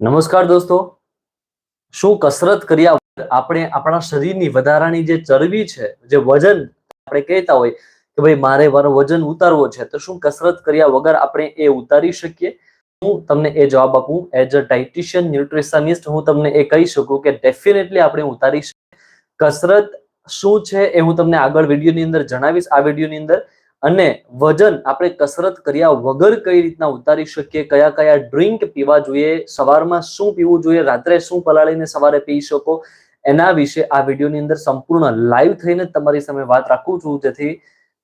નમસ્કાર દોસ્તો. શું કસરત કર્યા આપણે આપણા શરીરની વધારાની જે ચરબી છે, જે વજન આપણે કહેતા હોય કે ભાઈ મારે મારો વજન ઉતારવો છે, તો શું કસરત કર્યા વગર આપણે એ ઉતારી શકીએ? હું તમને એ જવાબ આપું. એઝ અ ડાયટિશિયન ન્યુટ્રિશનિસ્ટ હું તમને એ કહી શકું કે ડેફિનેટલી આપણે ઉતારી શકીએ. કસરત શું છે એ હું તમને આગળ વિડીયોની અંદર જણાવીશ. આ વિડીયોની અંદર અને વજન આપણે કસરત કર્યા વગર કઈ રીતના ઉતારી શકીએ, કયા કયા ડ્રિંક પીવા જોઈએ, સવારમાં શું પીવું જોઈએ, રાત્રે શું પલાળીને સવારે પી શકો, એના વિશે આ વિડીયોની અંદર સંપૂર્ણ લાઈવ થઈને તમારી સામે વાત રાખું છું, જેથી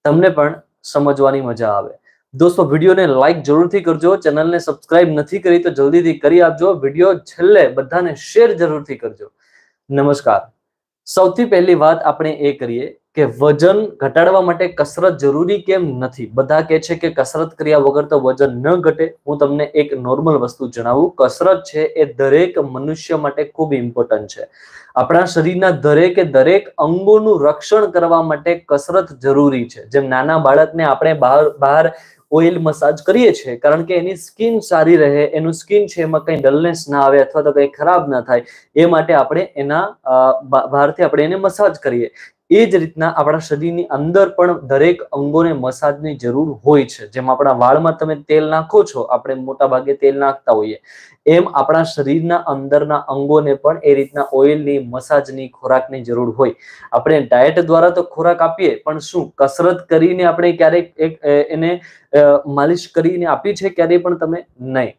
તમને પણ સમજવાની મજા આવે. દોસ્તો, વિડીયોને લાઈક જરૂરથી કરજો, ચેનલને સબસ્ક્રાઇબ નથી કરી તો જલ્દીથી કરી આપજો, વીડિયો છેલ્લે બધાને શેર જરૂરથી કરજો. નમસ્કાર. સૌથી પહેલી વાત આપણે એ કરીએ કે વજન ઘટાડવા માટે કસરત જરૂરી કેમ નથી? બધા કહે છે કે કસરત કર્યા વગર તો વજન ન ઘટે. હું તમને એક નોર્મલ વસ્તુ જણાવું. કસરત છે એ દરેક મનુષ્ય માટે ખૂબ ઇમ્પોર્ટન્ટ છે. આપણા શરીરના દરેકે દરેક અંગોનું રક્ષણ કરવા માટે કસરત જરૂરી છે. જેમ નાના બાળકને આપણે બહાર બહાર ઓઇલ મસાજ કરીએ છીએ, કારણ કે એની સ્કિન સારી રહે, એનું સ્કિન છે એમાં કંઈ ડલનેસ ના આવે અથવા તો કંઈ ખરાબ ના થાય, એ માટે આપણે એના બહારથી આપણે એને મસાજ કરીએ. એ જ રીતના આપણા શરીરની અંદર પણ દરેક અંગોને મસાજની જરૂર હોય છે. જેમ આપણા વાળમાં તમે તેલ નાખો છો, આપણે મોટા ભાગે તેલ નાખતા હોઈએ. એમ આપણા શરીરના અંદરના અંગોને પણ એ રીતના ઓઇલની, મસાજની, ખોરાકની જરૂર હોય. આપણે ડાયટ દ્વારા તો ખોરાક આપીએ, પણ શું? કસરત કરીને આપણે ક્યારેક એક, એને માલિશ કરીને આપી છે, ક્યારેય પણ તમે નહીં.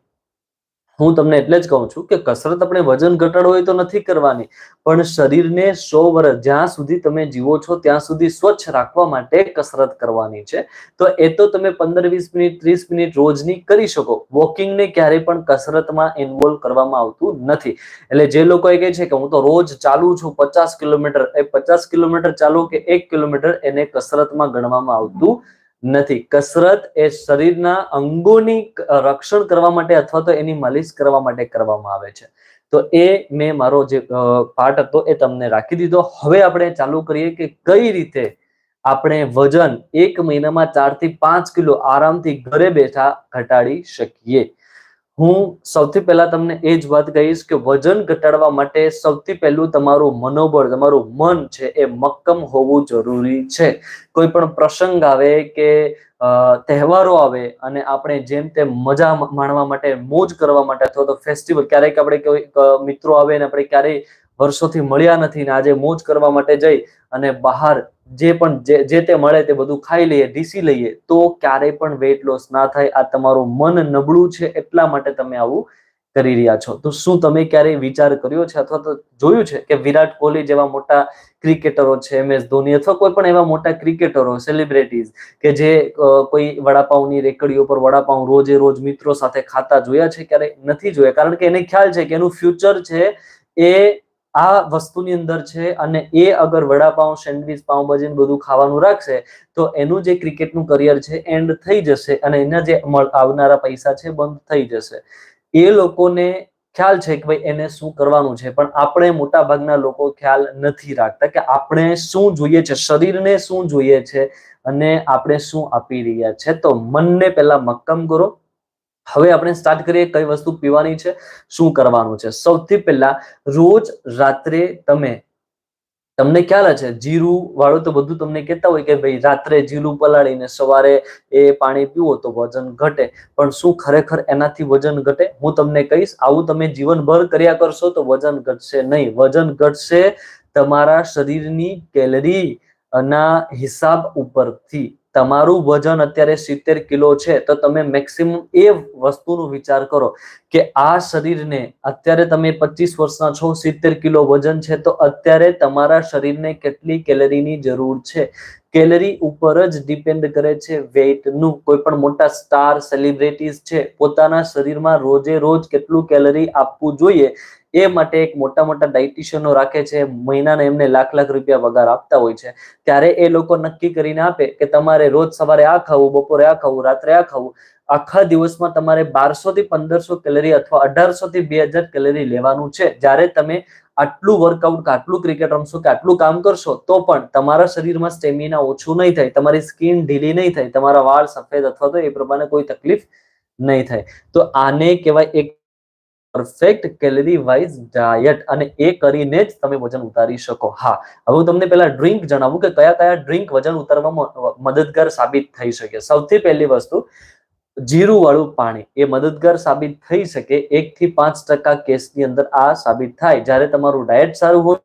હું તમને એટલે જ કહું છું કે કસરત આપણે વજન ઘટાડવું હોય તો નથી કરવાની, પણ શરીરને સો વર્ષ જ્યાં સુધી તમે જીવો છો ત્યાં સુધી સ્વચ્છ રાખવા માટે કસરત કરવાની છે. તો એ તો તમે પંદર, વીસ મિનિટ, ત્રીસ મિનિટ રોજની કરી શકો. વોકિંગને ક્યારેય પણ કસરતમાં ઇન્વોલ્વ કરવામાં આવતું નથી. એટલે જે લોકો કહે છે કે હું તો રોજ ચાલુ છું પચાસ કિલોમીટર, એ પચાસ કિલોમીટર ચાલુ કે એક કિલોમીટર એને કસરતમાં ગણવામાં આવતું નથી. કસરત એ શરીરના અંગોની રક્ષણ કરવા માટે અથવા તો એની માલિશ કરવા માટે કરવામાં આવે છે. તો એ મેં મારો જે પાર્ટ હતો એ તમને રાખી દીધો. હવે આપણે ચાલુ કરીએ કે કઈ રીતે આપણે વજન એક મહિનામાં ચારથી પાંચ કિલો આરામથી ઘરે બેઠા ઘટાડી શકીએ. હું સૌથી પહેલા તમને એ જ વાત કહીશ કે વજન ઘટાડવા માટે સૌથી પહેલું તમારું મનોબળ, તમારું મન છે એ મક્કમ હોવું જરૂરી છે. કોઈ પણ પ્રસંગ આવે કે તહેવારો આવે અને આપણે જેમ તેમ મજા માણવા માટે, મોજ કરવા માટે અથવા તો ફેસ્ટિવલ ક્યારેક આપણે કોઈ મિત્રો આવે ને આપણે ક્યારેય વર્ષોથી મળ્યા નથી ને આજે મોજ કરવા માટે જઈ અને બહાર જે પણ જે તે મળે તે બધું ખાઈ લઈએ, ઢીસી લઈએ, તો ક્યારેય પણ વેઇટ લોસ ના થાય. આ તમારું મન નબળું છે એટલા માટે તમે આવું કરી રહ્યા છો. તો શું તમે ક્યારેય વિચાર કર્યો છે અથવા તો જોયું છે કે વિરાટ કોહલી જેવા મોટા ક્રિકેટરો છે, એમ એસ ધોની અથવા કોઈ પણ એવા મોટા ક્રિકેટરો સેલિબ્રિટીઝ કે જે કોઈ વડાપાઉંની રેકડીઓ પર વડાપાઉં રોજે રોજ મિત્રો સાથે ખાતા જોયા છે? ક્યારેય નથી જોયા? કારણ કે એને ખ્યાલ છે કે એનું ફ્યુચર છે એ આ વસ્તુની અંદર છે અને એ અગર વડાપાઉં, સેન્ડવિચ પાઉંભાજી બધું ખાવાનું રાખશે, તો એનું જે ક્રિકેટનું કરિયર છે એન્ડ થઈ જશે અને એના જે આવનારા પૈસા છે, બંધ થઈ જશે. એ લોકોને ખ્યાલ છે કે ભાઈ એને શું કરવાનું છે, પણ આપણે મોટા ભાગના લોકો ખ્યાલ નથી રાખતા કે આપણે શું જોઈએ છે, શરીરને શું જોઈએ છે અને આપણે શું આપી રહ્યા છે. તો મનને પહેલા મક્કમ કરો હવે આપણે સ્ટાર્ટ કરીએ કઈ વસ્તુ પીવાની છે, શું કરવાનું છે. સૌથી પહેલા રોજ રાત્રે તમે, તમને ખ્યાલ છે જીરું વાળું તો બધું તમને કહેતા હોય કે ભાઈ રાત્રે જીરું પલાળીને સવારે એ પાણી પીવો તો વજન ઘટે. પણ શું ખરેખર એનાથી વજન ઘટે? હું તમને કહીશ, આવું તમે જીવનભર કર્યા કરશો તો વજન ઘટશે નહીં. વજન ઘટશે તમારા શરીરની કેલરી ના હિસાબ ઉપરથી. તમારું વજન અત્યારે સિત્તેર કિલો છે, તો તમે મેક્સિમમ એ વસ્તુનો વિચાર કરો કે આ શરીરને અત્યારે તમે પચીસ વર્ષના છો, સિત્તેર કિલો વજન છે, તો અત્યારે તમારા શરીરને કેટલી કેલરીની જરૂર છે? કેલરી ઉપર જ ડિપેન્ડ કરે છે વેઇટનું. કોઈ પણ મોટા સ્ટાર સેલિબ્રિટીઝ છે, પોતાના શરીરમાં રોજે રોજ કેટલું કેલરી આપવું જોઈએ એ માટે એક મોટા મોટા ડાયટિશિયનો રાખે છે, મહિનાને એમને લાખ લાખ રૂપિયા પગાર આપતા હોય છે. ત્યારે એ લોકો નક્કી કરીને આપે કે તમારે રોજ સવારે આ ખાવું, બપોરે આ ખાવું, રાત્રે આ ખાવું. આખા દિવસમાં તમારે બારસો થી પંદરસો કેલરી અથવા અઢારસો થી બે હજાર કેલરી લેવાનું છે. જ્યારે તમે આટલું વર્કઆઉટ કે આટલું ક્રિકેટ રમશો કે આટલું કામ કરશો, તો પણ તમારા શરીરમાં સ્ટેમિના ઓછું નહીં થાય, તમારી સ્કિન ઢીલી નહીં થાય, તમારા વાળ સફેદ અથવા તો એ પ્રમાણે કોઈ તકલીફ નહીં થાય. તો આને કહેવાય એક પરફેક્ટ કેલરી વાઇઝ ડાયટ અને એ કરીને જ તમે વજન ઉતારી શકો. હા, હવે હું તમને પહેલા ડ્રિંક જણાવું કે કયા કયા ડ્રિંક વજન ઉતારવામાં મદદગાર સાબિત થઈ શકે. સૌથી પહેલી વસ્તુ જીરું વાળું પાણી. એ મદદગાર સાબિત થઈ શકે એક થી પાંચ ટકા કેસની અંદર આ સાબિત થાય. જ્યારે તમારું ડાયટ સારું હોય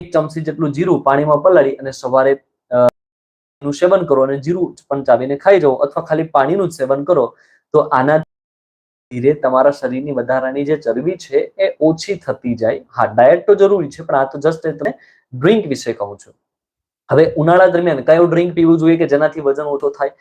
ચમચી જેટલું જીરું પાણીમાં પલાળી અને સવારે નું સેવન કરો અને જીરું પણ ચાવીને ખાઈ જાઓ અથવા ખાલી પાણીનું જ સેવન કરો, તો આના ધીરે તમારા શરીરની વધારાની જે ચરબી છે એ ઓછી થતી જાય. હા ડાયટ તો જરૂરી છે, પણ આ તો જસ્ટ તમે ડ્રિંક વિશે કહું છું. હવે ઉનાળા દરમિયાન કયો ડ્રિંક પીવું જોઈએ કે જેનાથી વજન ઓછો થાય?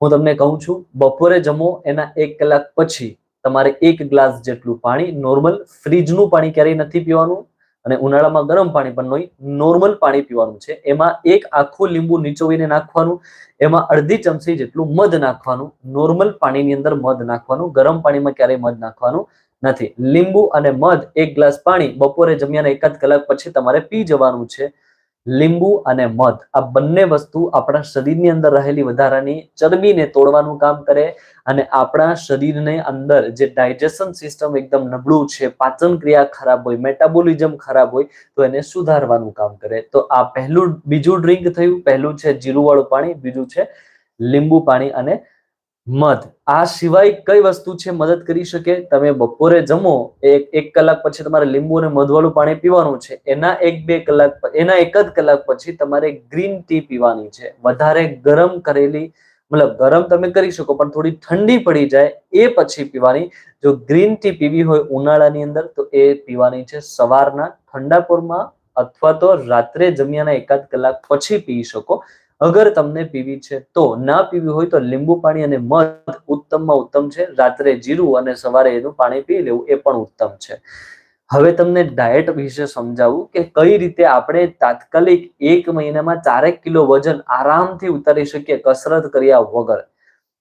હું તમને કહું છું, બપોરે જમો, એના એક કલાક પછી તમારે એક ગ્લાસ જેટલું પાણી નોર્મલ ફ્રીજનું પાણી ક્યારેય નથી પીવાનું. અને ઉનાળામાં ગરમ પાણી પણ નહીં નોર્મલ પાણી પીવાનું છે. એમાં એક આખું લીંબુ નીચોવીને નાખવાનું, એમાં અડધી ચમચી જેટલું મધ નાખવાનું નોર્મલ પાણીની અંદર મધ નાખવાનું, ગરમ પાણીમાં ક્યારેય મધ નાખવાનું નથી. લીંબુ અને મધ એક ગ્લાસ પાણી બપોરે જમ્યાના એકાદ કલાક પછી તમારે પી જવાનું છે. લીંબુ અને મધ, આ બંને વસ્તુ આપણા શરીરની અંદર રહેલી વધારાની ચરબીને તોડવાનું કામ કરે અને આપણા શરીરને અંદર જે ડાયજેશન સિસ્ટમ એકદમ નબળું છે, પાચન ક્રિયા ખરાબ હોય, મેટાબોલિઝમ ખરાબ હોય, તો એને સુધારવાનું કામ કરે. તો આ પહેલું, બીજું ડ્રિંક થયું. પહેલું છે જીરુવાળું પાણી, બીજું છે લીંબુ પાણી અને મધ. આ સિવાય કઈ વસ્તુ છે મદદ કરી શકે? તમે બપોરે જમો, એક એક કલાક પછી તમારે લીંબુ અને મધવાળું પાણી પીવાનું છે. એના એક, બે કલાક એના એક જ કલાક પછી તમારે ગ્રીન ટી પીવાની છે. વધારે ગરમ કરેલી, મતલબ ગરમ તમે કરી શકો, પણ થોડી ઠંડી પડી જાય એ પછી પીવાની. જો ગ્રીન ટી પીવી હોય ઉનાળાની અંદર, તો એ પીવાની છે સવારના ઠંડા પોરમાં અથવા તો રાત્રે જમ્યાના એકાદ કલાક પછી પી શકો. અગર તમને પીવી છે તો ના પીવી હોય તો લીંબુ પાણી અને મધ ઉત્તમમાં ઉત્તમ છે. રાત્રે જીરું અને સવારે એનું પાણી પી લેવું એ પણ ઉત્તમ છે. હવે તમને ડાયટ વિશે સમજાવું કે કઈ રીતે આપણે તાત્કાલિક એક મહિનામાં ચારેક કિલો વજન આરામથી ઉતારી શકીએ કસરત કર્યા વગર.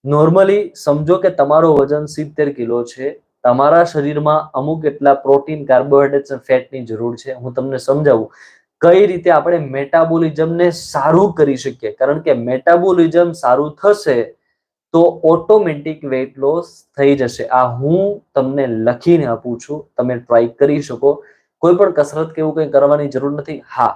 નોર્મલી સમજો કે તમારો વજન સિત્તેર કિલો છે. તમારા શરીરમાં અમુક એટલા પ્રોટીન કાર્બોહાઈડ્રેટ્સ ફેટની જરૂર છે. હું તમને સમજાવું. કઈ રીતે આપણે મેટાબોલિઝમને સારું કરી શકીએ? કારણ કે મેટાબોલિઝમ સારું થશે તો ઓટોમેટિક વેટ લોસ થઈ જશે. આ હું તમને લખીને આપું છું. તમે ટ્રાય કરી શકો. કોઈ પણ કસરત કે એવું કંઈ કરવાની જરૂર નથી. હા,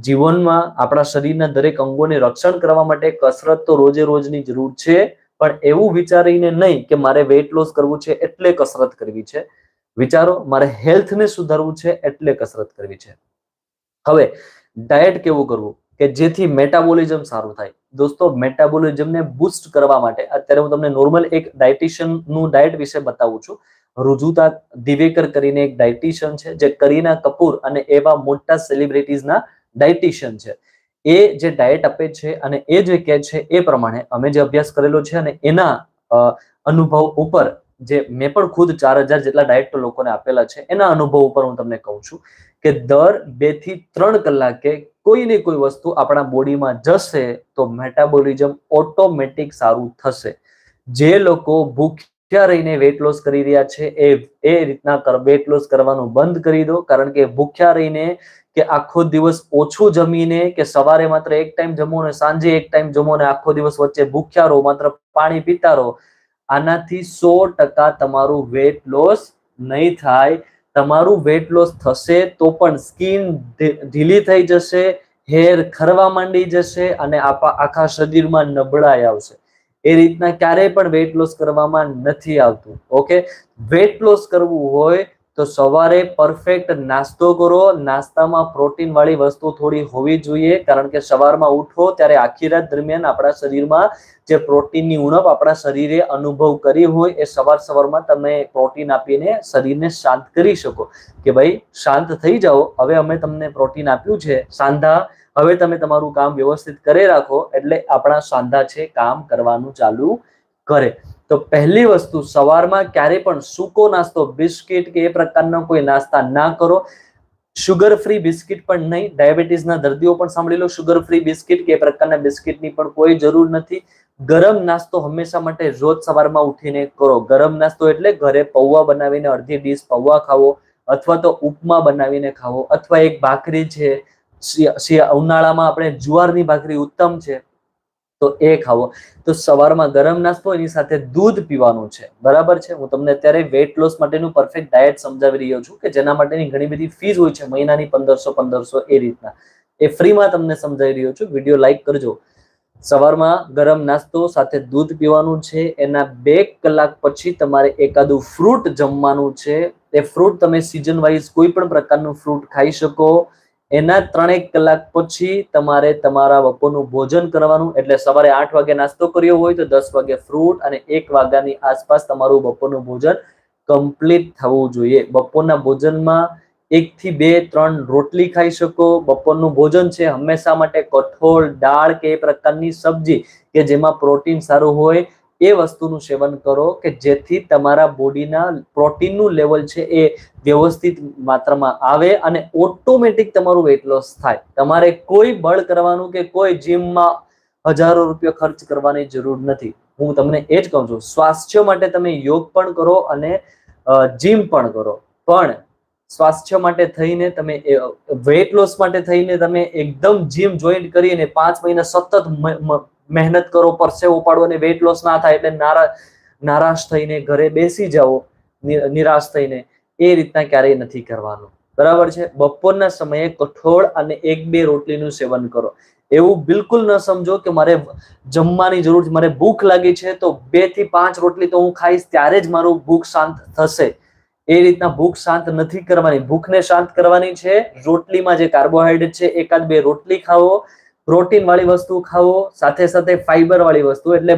જીવનમાં આપણા શરીરના દરેક અંગોને રક્ષણ કરવા માટે કસરત તો રોજે રોજની જરૂર છે. પણ એવું વિચારીને નહીં કે મારે વેટ લોસ કરવું છે એટલે કસરત કરવી છે. વિચારો, મારે હેલ્થને સુધારવું છે એટલે કસરત કરવી છે. હવે ડાયટ કેવું કરવું? કે જેથી મેટાબોલિઝમ સારું થાય. દોસ્તો મેટાબોલિઝમને બૂસ્ટ કરવા માટે અત્યારે હું તમને નોર્મલ એક ડાયટિશિયનનું ડાયટ વિશે બતાવું છું. રુજુતા દિવેકર કરીને એક ડાયટિશિયન છે, જે કરીના કપૂર અને એવા મોટા સેલિબ્રિટીઝના ડાયટિશિયન છે. એ જે ડાયટ આપે છે અને એ જે કહે છે, એ પ્રમાણે અમે જે અભ્યાસ કરેલો છે અને એના અનુભવ ઉપર જે મેં પણ ખુદ ચાર હજાર જેટલા ડાયટ લોકોને આપેલા છે, એના અનુભવ ઉપર હું તમને કહું છું કે દર બેથી ત્રણ કલાકે કોઈ ને કોઈ વસ્તુ આપણા બોડીમાં જશે તો મેટાબોલિઝમ ઓટોમેટિક સારું થશે. જે લોકો ભૂખ્યા રહીને વેટ લોસ કરી રહ્યા છે, એ એ રીતના વેટ લોસ કરવાનું બંધ કરી દો, કારણ કે ભૂખ્યા રહીને કે આખો દિવસ ઓછું જમીને કે સવારે માત્ર એક ટાઈમ જમો ને સાંજે એક ટાઈમ જમો ને આખો દિવસ વચ્ચે ભૂખ્યા રહો, માત્ર પાણી પીતા રહો આનાથી સો ટકા તમારું વેટ લોસ નહીં થાય. તમારું વેટ લોસ થશે તો પણ સ્કિન ઢીલી થઈ જશે હેર ખરવા માંડી જશે અને આખા શરીરમાં નબળાઈ આવશે. એ રીતના ક્યારેય પણ વેટ લોસ કરવામાં નથી આવતું ઓકે વેટ લોસ કરવું હોય તો સવારે પરફેક્ટ નાસ્તો કરો. નાસ્તામાં પ્રોટીન વાળી વસ્તુ થોડી હોવી જોઈએ, કારણ કે સવારમાં ઉઠો ત્યારે આખી રાત દરમિયાન આપણા શરીરમાં જે પ્રોટીનની ઉણપ આપણા શરીરે અનુભવ કરી હોય, એ સવાર સવારમાં તમે પ્રોટીન આપીને શરીરને શાંત કરી શકો કે ભાઈ શાંત થઈ જાઓ. હવે અમે તમને પ્રોટીન આપ્યું છે, સાંધા. હવે તમે તમારું કામ વ્યવસ્થિત કરી રાખો, એટલે આપણા સાંધા છે કામ કરવાનું ચાલુ કરે. તો પહેલી વસ્તુ, સવારમાં ક્યારે પણ સૂકો નાસ્તો, બિસ્કિટ કે એ પ્રકારના કોઈ નાસ્તા ના કરો. શુગર ફ્રી બિસ્કિટ પણ નહીં. ડાયાબિટીસના દર્દીઓ પણ સાંભળી લો. શુગર ફ્રી બિસ્કિટ કે એ પ્રકારના બિસ્કિટની પણ કોઈ જરૂર નથી. ગરમ નાસ્તો હંમેશા માટે રોજ સવારમાં ઉઠીને કરો. ગરમ નાસ્તો એટલે ઘરે પૌવા બનાવીને અડધી ડીશ પૌવા ખાવો અથવા તો ઉપમા બનાવીને ખાવો અથવા એક ભાખરી છે. ઉનાળામાં આપણે જુવારની ભાખરી ઉત્તમ છે. તો એ ખાવો. તો સવારમાં ગરમ નાસ્તો એની સાથે દૂધ પીવાનું છે. બરાબર છે? હું તમને અત્યારે વેટ લોસ માટેનું પરફેક્ટ ડાયટ સમજાવી રહ્યો છું કે જેના માટેની ઘણી બધી ફીઝ હોય છે મહિનાની પંદરસો પંદરસો એ રીતના. એ ફ્રીમાં તમને સમજાવી રહ્યો છું. વીડિયો લાઈક કરજો. સવારમાં ગરમ નાસ્તો સાથે દૂધ પીવાનું છે. એના બે કલાક પછી તમારે એકાદું ફ્રૂટ જમવાનું છે. એ ફ્રૂટ તમે સિઝન વાઇઝ કોઈ પણ પ્રકારનું ફ્રૂટ ખાઈ શકો. એના ત્રણેક કલાક પછી તમારે તમારા બપોરનું ભોજન કરવાનું. એટલે સવારે આઠ વાગે નાસ્તો કર્યો હોય તો દસ વાગે ફ્રૂટ અને એક વાગ્યાની આસપાસ તમારું બપોરનું ભોજન કમ્પ્લીટ થવું જોઈએ. બપોરના ભોજનમાં એક થી બે, ત્રણ રોટલી ખાઈ શકો. બપોરનું ભોજન છે હંમેશા માટે કઠોળ, દાળ કે એ પ્રકારની સબ્જી કે જેમાં પ્રોટીન સારું હોય એ વસ્તુનું સેવન કરો કે જેથી તમારા બોડીના પ્રોટીનનું લેવલ છે એ વ્યવસ્થિત માત્રામાં આવે અને ઓટોમેટિક તમારું વેઇટ લોસ થાય. તમારે કોઈ બળ કરવાનું કે કોઈ જીમમાં હજારો રૂપિયા ખર્ચ કરવાની જરૂર નથી. હું તમને એ જ કહું છું, સ્વાસ્થ્ય માટે તમે યોગ પણ કરો અને જીમ પણ કરો. પણ સ્વાસ્થ્ય માટે થઈને તમે વેઇટ લોસ માટે થઈને તમે એકદમ જીમ જોઈન્ટ કરીને પાંચ મહિના સતત મહેનત કરો, પરસેવો પાડો અને વેટ લોસ ના થાય એટલે નારા નારાશ થઈને ઘરે બેસી જાઓ નિરાશ થઈને. એ રીતના ક્યારેય નથી કરવાનું. બરાબર છે? બપોરના સમયે કઠોળ અને એક બે રોટલીનું સેવન કરો. એવું બિલકુલ ન સમજો કે મારે જમવાની જરૂર છે. મારે ભૂખ લાગી છે તો બેથી પાંચ રોટલી તો હું ખાઈશ, ત્યારે જ મારું ભૂખ શાંત થશે. એ રીતના ભૂખ શાંત નથી કરવાની. ભૂખને શાંત કરવાની છે. રોટલીમાં જે કાર્બોહાઈડ્રેટ છે, એકાદ બે રોટલી ખાવો પ્રોટીન વાળી વસ્તુ ખાવો સાથે સાથે ફાઈબર વાળી વસ્તુ. એટલે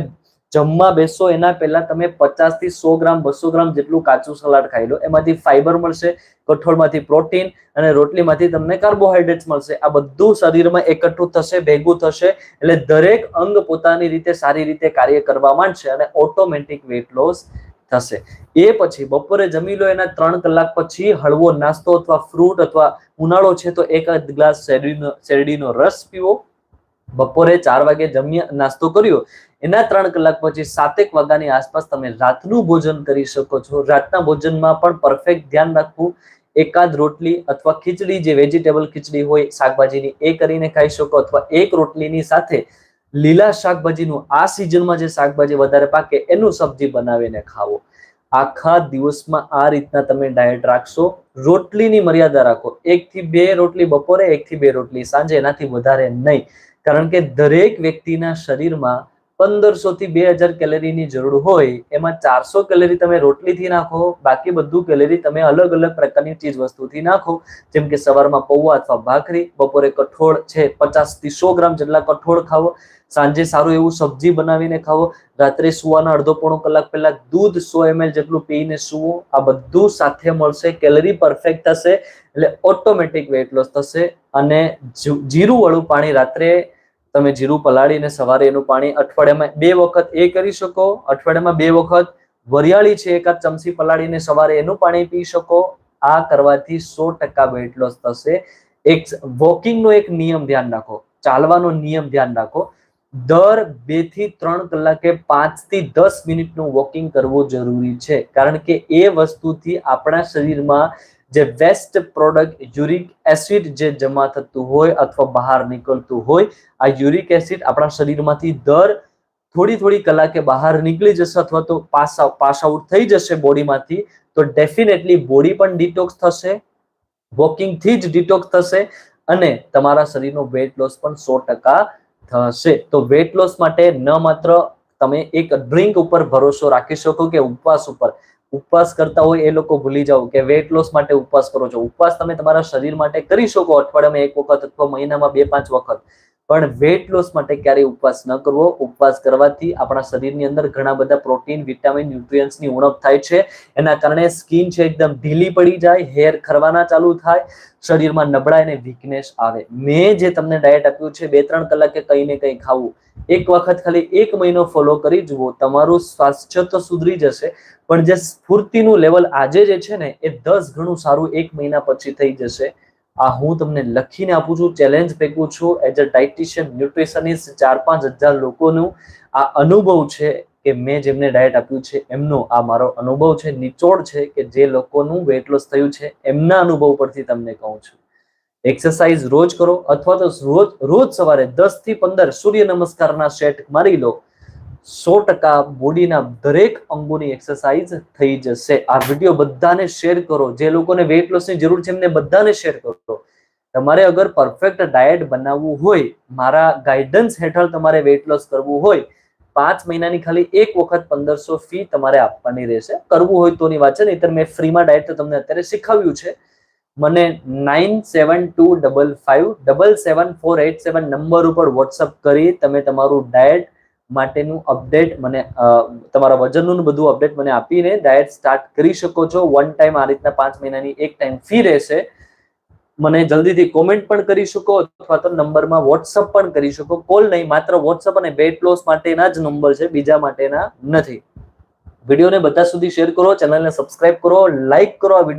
જમવા બેસો એના પહેલા તમે પચાસથી સો ગ્રામ, બસો ગ્રામ જેટલું કાચું સલાડ ખાઈ લો. એમાંથી ફાઈબર મળશે, કઠોળમાંથી પ્રોટીન અને રોટલીમાંથી તમને કાર્બોહાઈડ્રેટ મળશે. આ બધું શરીરમાં એકઠું થશે, ભેગું થશે. એટલે દરેક અંગ પોતાની રીતે સારી રીતે કાર્ય કરવા માંડશે અને ઓટોમેટિક વેટ લોસ થશે. એ પછી બપોરે જમી લો એના ત્રણ કલાક પછી હળવો નાસ્તો અથવા ફ્રૂટ અથવા ઉનાળો છે તો એક ગ્લાસ શેરડીનો શેરડીનો રસ પીવો. બપોરે ચાર વાગે જમ્યા નાસ્તો કર્યો. એના ત્રણ કલાક પછી સાતેક વાગ્યાની આસપાસ તમે રાતનું ભોજન કરી શકો છો. રાતના ભોજનમાં પણ પરફેક્ટ ધ્યાન રાખવું. એકાદ રોટલી અથવા ખીચડી, જે વેજીટેબલ ખીચડી હોય, શાકભાજીની એ કરીને ખાઈ શકો અથવા એક રોટલીની સાથે લીલા શાકભાજીનું આ સિઝનમાં જે શાકભાજી વધારે પાકે, એનું સબ્જી બનાવીને ખાવો. આખા દિવસમાં આ રીતના તમે ડાયટ રાખશો. રોટલીની મર્યાદા રાખો. એક થી બે રોટલી બપોરે એક થી બે રોટલી સાંજે, એનાથી વધારે નહીં. કારણ કે દરેક વ્યક્તિના શરીરમાં પંદરસો થી બે હજાર કેલેરીની જરૂર હોય, એમાં ચારસો કેલેરી તમે રોટલીથી નાખો, બાકી બધું કેલેરી તમે અલગ અલગ પ્રકારની ચીજ વસ્તુથી નાખો. જેમ કે સવારમાં પૌવા અથવા ભાખરી, બપોરે કઠોળ છે પચાસથી સો ગ્રામ જેટલા કઠોળ ખાવો સાંજે સારું એવું સબ્જી બનાવીને ખાવો રાત્રે સુવાના અડધો પોણો કલાક પહેલા દૂધ સો એમએલ જેટલું પીને સુવો, આ બધું સાથે મળશે, કેલરી પરફેક્ટ થશે, એટલે ઓટોમેટિક વેટ લોસ થશે અને જીરું વાળું પાણી રાત્રે તમે જીરું પલાળીને સવારે એનું પાણી અઠવાડિયામાં બે વખત એ કરી શકો. અઠવાડિયામાં બે વખત વરિયાળી છે એકાદ ચમચી પલાળીને સવારે એનું પાણી પી શકો. આ કરવાથી સો ટકા વેટ લોસ થશે. એક વોકિંગનો એક નિયમ ધ્યાન રાખો. ચાલવાનો નિયમ ધ્યાન રાખો. દર બેથી ત્રણ કલાકે પાંચથી દસ મિનિટનું વોકિંગ કરવું જરૂરી છે. કારણ કે એ વસ્તુથી આપણા શરીરમાં જે વેસ્ટ પ્રોડક્ટ યુરિક એસિડ જે જમા થતું હોય અથવા બહાર નીકળતું હોય, આ યુરિક એસિડ આપણા શરીરમાંથી દર થોડી થોડી કલાકે બહાર નીકળી જશે અથવા તો પાસ પાસ આઉટ થઈ જશે બોડીમાંથી, તો ડેફિનેટલી બોડી પણ ડિટોક્સ થશે, વોકિંગથી જ ડિટોક્સ થશે અને તમારા શરીરનો વેટ લોસ પણ સો ટકા થશે. તો વેટ લોસ માટે ન માત્ર તમે એક ડ્રિંક ઉપર ભરોસો રાખી શકો કે ઉપવાસ ઉપર ઉપવાસ કરતા હોય એ લોકો ભૂલી જાઓ કે વેટ લોસ માટે ઉપવાસ કરો છો. ઉપવાસ તમે તમારા શરીર માટે કરી શકો. અઠવાડિયામાં એક વખત અથવા મહિનામાં બે પાંચ વખત. પણ વેટ લોસ માટે ક્યારેય ઉપવાસ ન કરવો. ઉપવાસ કરવાથી આપણા શરીરની અંદર ઘણા બધા પ્રોટીન વિટામિન ન્યુટ્રિયન્ટ્સની ઉણપ થાય છે. એના કારણે સ્કિન છે એકદમ ઢીલી પડી જાય હેર ખરવાના ચાલુ થાય, શરીરમાં નબળાઈ અને વીકનેસ આવે. મેં જે તમને ડાયટ આપ્યું છે, બે ત્રણ કલાકે કંઈ ને કંઈ ખાવું. એક વખત ખાલી એક મહિનો ફોલો કરી જુઓ, તમારું સ્વાસ્થ્ય તો સુધરી જશે, પણ જે સ્ફૂર્તિનું લેવલ આજે જે છે ને, એ દસ ગણું સારું એક મહિના પછી થઈ જશે. આ હું તમને લખીને આપું છું ચેલેન્જ ફેંકું છું એઝ અ ડાયટિશિયન ન્યુટ્રિશનિસ્ટ ચાર પાંચ હજાર લોકોનું આ અનુભવ છે કે મેં જેમને ડાયટ આપ્યું છે, એમનો આ મારો અનુભવ છે, નિચોડ છે કે જે લોકોનું વેટ લોસ થયું છે, એમના અનુભવ પરથી તમને કહું છું. એક્સરસાઇઝ રોજ કરો અથવા તો રોજ રોજ સવારે દસથી પંદર સૂર્ય નમસ્કારના સેટ મારી લો સો ટકા બોડીના દરેક અંગોની એક્સરસાઇઝ થઈ જશે. આ વીડિયો બધાને શેર કરો. જે લોકોને વેઇટ લોસની જરૂર છે, એમને બધાને શેર કરો. તમારે અગર પરફેક્ટ ડાયટ બનાવવું હોય, મારા ગાઈડન્સ હેઠળ તમારે વેઇટ લોસ કરવું હોય, પાંચ મહિનાની ખાલી એક વખત પંદરસો ફી તમારે આપવાની રહેશે. કરવું હોય તોની વાત છે, નહીતર મેં ફ્રીમાં ડાયટ તમને અત્યારે શીખવ્યું છે. મને nine seven two double five double seven four eight seven number ઉપર વોટ્સઅપ કરી, તમે તમારું ડાયટ માટેનું અપડેટ મને તમારા વજનનું બધું અપડેટ મને આપીને ડાયટ સ્ટાર્ટ કરી શકો છો. વન ટાઈમ આ રીતના પાંચ મહિનાની એક ટાઈમ ફી રહેશે. મને જલ્દીથી કોમેન્ટ પણ કરી શકો અથવા તો નંબરમાં વોટ્સઅપ પણ કરી શકો. કોલ નહીં, માત્ર વોટ્સઅપ અને વેટ લોસ માટેના જ નંબર છે, બીજા માટેના નથી. વિડીયોને બધા સુધી શેર કરો ચેનલને સબસ્ક્રાઇબ કરો લાઈક કરો આ વીડિયો